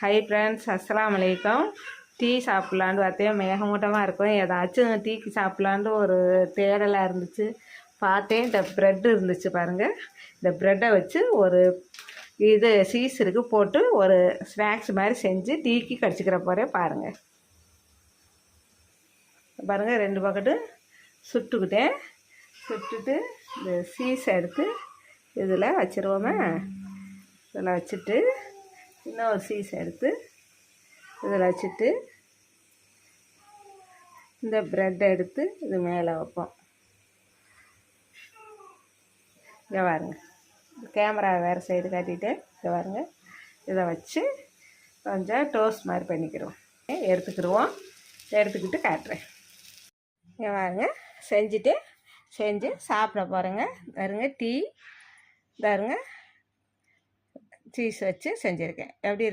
Hi friends அஸ்லாம் வலைக்கம் tea சாப்பிட்லான்னு பார்த்தேன் மேகமூட்டமாக இருக்கும். ஏதாச்சும் டீக்கு சாப்பிட்லான்னு ஒரு தேடலாக இருந்துச்சு. பார்த்தேன். இந்த ப்ரெட் இருந்துச்சு பாருங்கள் இந்த ப்ரெட்டை வச்சு ஒரு இது சீஸ் இருக்கு போட்டு ஒரு ஸ்நாக்ஸ் மாதிரி செஞ்சு டீக்கு கடிச்சிக்கிற போகிறேன் பாருங்கள் பாருங்கள் ரெண்டு பக்கெட்டு சுட்டுக்கிட்டேன். சுட்டுட்டு இந்த சீஸ் எடுத்து இதில் வச்சுருவோமே. இதில் வச்சுட்டு இன்னொரு சீஸ் எடுத்து இதில் வச்சுட்டு இந்த ப்ரெட்டை எடுத்து இது மேலே வைப்போம். இங்கே பாருங்க. கேமரா வேறு சைடு காட்டிட்டு இங்கே பாருங்க. இதை வச்சு கொஞ்சம் டோஸ்ட் மாதிரி பண்ணிக்கிறோம். எடுத்துக்கிடுவோம். எடுத்துக்கிட்டு காட்டுறேன். இங்கே பாருங்க. செஞ்சுட்டு செஞ்சு சாப்பிட போகிறேங்க பாருங்க டீ. பாருங்க சீஸ் வச்சு செஞ்சுருக்கேன். எப்படி